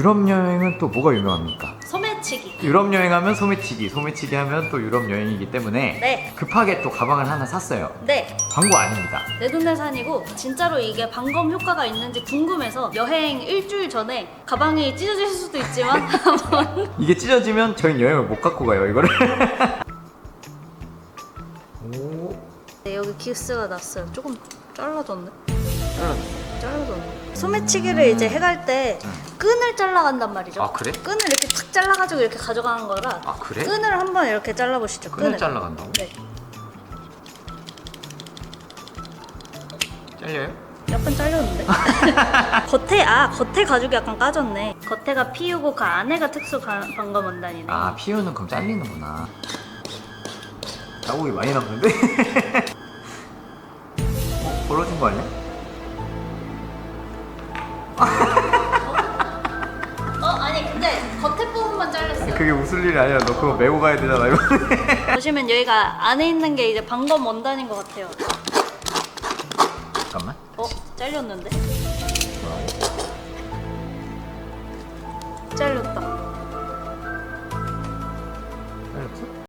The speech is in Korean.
유럽 여행은 또 뭐가 유명합니까? 소매치기. 유럽 여행하면 소매치기, 소매치기 하면 또 유럽 여행이기 때문에 네. 급하게 또 가방을 하나 샀어요. 네. 광고 아닙니다. 내 돈내 산이고 진짜로 이게 방검 효과가 있는지 궁금해서 여행 일주일 전에 가방이 찢어질 수도 있지만 한번 이게 찢어지면 저희는 여행을 못 갖고 가요, 이거를. 오, 네, 여기 기스가 났어요. 조금 잘라졌네. 잘라졌네. 소매치기를 이제 해갈 때 끈을 잘라간단 말이죠. 아, 그래? 끈을 이렇게 탁 잘라가지고 이렇게 가져가는 거라. 아, 그래? 끈을 한번 이렇게 잘라보시죠. 끈을 잘라간다고? 네. 잘려요? 약간 잘렸는데? 겉에 아 겉에 가죽이 약간 까졌네. 겉에가 피우고 그 안에가 특수 가- 방검 원단이네. 아, 피우는 그럼 잘리는구나. 자국이 많이 남는데? 어, 벌어진 거 아니야? 아니 근데 겉에 부분만 잘렸어요. 그게 웃을 일이 아니라 너 그거 메고 가야 되잖아, 이거. 보시면 여기가 안에 있는 게 이제 방검 원단인 것 같아요. 잠깐만. 어 잘렸는데? 잘렸다.